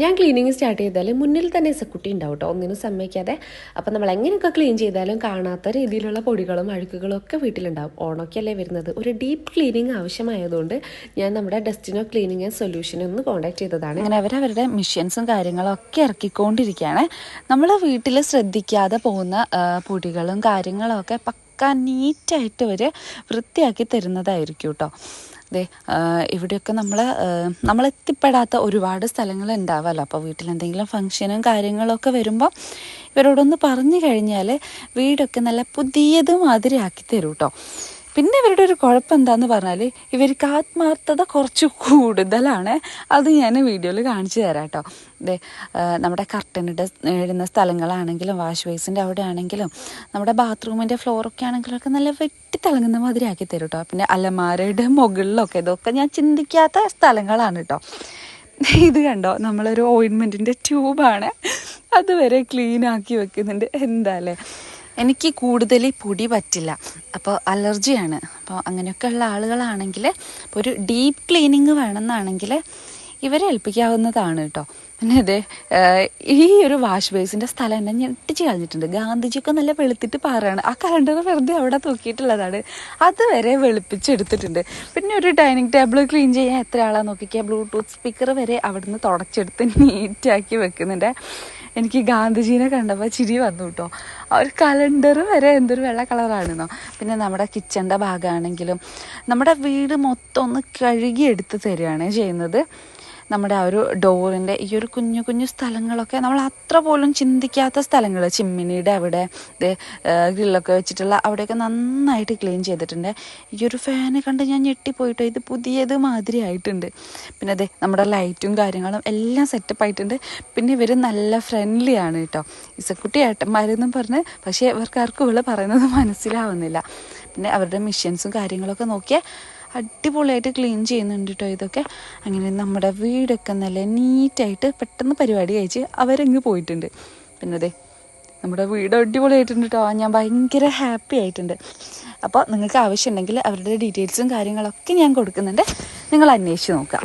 ഞാൻ cleaning start ചെയ്താൽ മുന്നിൽ തന്നെ സെക്കുട്ടി ഉണ്ടാവും കേട്ടോ ഒന്നിനും സമ്മതിക്കാതെ. അപ്പം നമ്മൾ എങ്ങനെയൊക്കെ ക്ലീൻ ചെയ്താലും കാണാത്ത രീതിയിലുള്ള പൊടികളും അഴുക്കുകളും ഒക്കെ വീട്ടിലുണ്ടാവും. ഓണൊക്കെയല്ലേ വരുന്നത്. ഒരു ഡീപ്പ് ക്ലീനിങ് ആവശ്യമായതുകൊണ്ട് ഞാൻ നമ്മുടെ ഡെസ്റ്റിനോ ക്ലീനിങ് സൊല്യൂഷൻ ഒന്ന് കോൺടാക്ട് ചെയ്തതാണ്. അങ്ങനെ അവരവരുടെ മിഷ്യൻസും കാര്യങ്ങളും ഒക്കെ ഇറക്കിക്കൊണ്ടിരിക്കുകയാണ്. നമ്മൾ വീട്ടിൽ ശ്രദ്ധിക്കാതെ പോകുന്ന പൊടികളും കാര്യങ്ങളും ഒക്കെ പക്ക നീറ്റായിട്ട് അവർ വൃത്തിയാക്കി തരുന്നതായിരിക്കും കേട്ടോ അതെ ഇവിടെയൊക്കെ നമ്മൾ എത്തിപ്പെടാത്ത ഒരുപാട് സ്ഥലങ്ങൾ ഉണ്ടാവുമല്ലോ അപ്പോൾ വീട്ടിൽ എന്തെങ്കിലും ഫംഗ്ഷനും കാര്യങ്ങളൊക്കെ വരുമ്പോൾ ഇവരോടൊന്ന് പറഞ്ഞു കഴിഞ്ഞാൽ വീടൊക്കെ നല്ല പുതിയത് മാതിരി ആക്കി തരും കേട്ടോ പിന്നെ ഇവരുടെ ഒരു കുഴപ്പം എന്താന്ന് പറഞ്ഞാൽ ഇവർക്ക് ആത്മാർത്ഥത കുറച്ച് കൂടുതലാണ്. അത് ഞാൻ വീഡിയോയിൽ കാണിച്ചു തരാം കേട്ടോ ദേ നമ്മുടെ കർട്ടനിടെ ഇടുന്ന സ്ഥലങ്ങളാണെങ്കിലും വാഷ് ബേസിന്റെ അവിടെ ആണെങ്കിലും നമ്മുടെ ബാത്റൂമിന്റെ ഫ്ലോറൊക്കെ ആണെങ്കിലും ഒക്കെ നല്ല വെട്ടി തിളങ്ങുന്ന മാതിരി ആക്കി തരും കേട്ടോ പിന്നെ അലമാരയുടെ മുകളിലൊക്കെ ഇതൊക്കെ ഞാൻ ചിന്തിക്കാത്ത സ്ഥലങ്ങളാണ് കേട്ടോ ഇത് കണ്ടോ? നമ്മളൊരു ഓയിൻമെന്റിന്റെ ട്യൂബാണ് അതുവരെ ക്ലീൻ ആക്കി വെക്കുന്നുണ്ട്. എന്താ അല്ലേ? എനിക്ക് കൂടുതൽ പൊടി പറ്റില്ല. അപ്പോൾ അലർജിയാണ്. അപ്പോൾ അങ്ങനെയൊക്കെ ഉള്ള ആളുകളാണെങ്കിൽ ഇപ്പോൾ ഒരു ഡീപ്പ് ക്ലീനിങ് വേണമെന്നാണെങ്കിൽ ഇവരെ ഏൽപ്പിക്കാവുന്നതാണ് കേട്ടോ. പിന്നെ അതെ ഈ ഒരു വാഷ് ബേസിന്റെ സ്ഥലം തന്നെ ഞെട്ടിച്ച് കളഞ്ഞിട്ടുണ്ട്. ഗാന്ധിജിയൊക്കെ നല്ല വെളുത്തിട്ട് പാറയാണ് ആ കലണ്ടർ വെറുതെ അവിടെ തൂക്കിയിട്ടുള്ളതാണ്. അതുവരെ വെളുപ്പിച്ചെടുത്തിട്ടുണ്ട്. പിന്നെ ഒരു ഡൈനിങ് ടേബിൾ ക്ലീൻ ചെയ്യാൻ എത്ര ആളാണെന്ന് നോക്കിക്കുക ബ്ലൂടൂത്ത് സ്പീക്കർ വരെ അവിടുന്ന് തുടച്ചെടുത്ത് നീറ്റാക്കി വെക്കുന്നുണ്ട്. എനിക്ക് ഗാന്ധിജീനെ കണ്ടപ്പോൾ ചിരി വന്നു കേട്ടോ. ഒരു കലണ്ടർ വരെ എന്തൊരു വെള്ള കളറാണെന്നോ. പിന്നെ നമ്മുടെ കിച്ചന്റെ ഭാഗമാണെങ്കിലും നമ്മുടെ വീട് മൊത്തം ഒന്ന് കഴുകി എടുത്ത് തരികയാണ് ചെയ്യുന്നത്. നമ്മുടെ ആ ഒരു ഡോറിന്റെ ഈ ഒരു കുഞ്ഞു കുഞ്ഞു സ്ഥലങ്ങളൊക്കെ നമ്മൾ അത്ര പോലും ചിന്തിക്കാത്ത സ്ഥലങ്ങൾ. ചിമ്മിനിയുടെ അവിടെ ഗ്രില്ലൊക്കെ വെച്ചിട്ടുള്ള അവിടെയൊക്കെ നന്നായിട്ട് ക്ലീൻ ചെയ്തിട്ടുണ്ട്. ഈ ഒരു ഫാന് കണ്ട് ഞാൻ ഞെട്ടിപ്പോയിട്ടോ ഇത് പുതിയത് മാതിരി ആയിട്ടുണ്ട്. പിന്നെ അതെ നമ്മുടെ ലൈറ്റും കാര്യങ്ങളും എല്ലാം സെറ്റപ്പ് ആയിട്ടുണ്ട്. പിന്നെ ഇവർ നല്ല ഫ്രണ്ട്ലി ആണ് കേട്ടോ. ഇസക്കുട്ടി ഏട്ടന്മാരെന്നും പറഞ്ഞ് പക്ഷേ ഇവർക്കാർക്കും ഇവൾ പറയുന്നത് മനസ്സിലാവുന്നില്ല. പിന്നെ അവരുടെ മിഷൻസും കാര്യങ്ങളൊക്കെ നോക്കിയാൽ അടിപൊളിയായിട്ട് ക്ലീൻ ചെയ്യുന്നുണ്ട് കേട്ടോ ഇതൊക്കെ. അങ്ങനെ നമ്മുടെ വീടൊക്കെ നല്ല നീറ്റായിട്ട് പെട്ടെന്ന് പരിപാടി കഴിച്ച് അവരങ്ങ് പോയിട്ടുണ്ട്. പിന്നെ അതെ നമ്മുടെ വീട് അടിപൊളിയായിട്ടുണ്ട് കേട്ടോ ഞാൻ ഭയങ്കര ഹാപ്പി ആയിട്ടുണ്ട്. അപ്പോൾ നിങ്ങൾക്ക് ആവശ്യമുണ്ടെങ്കിൽ അവരുടെ ഡീറ്റെയിൽസും കാര്യങ്ങളൊക്കെ ഞാൻ കൊടുക്കുന്നുണ്ട്. നിങ്ങൾ അന്വേഷിച്ച് നോക്കാം.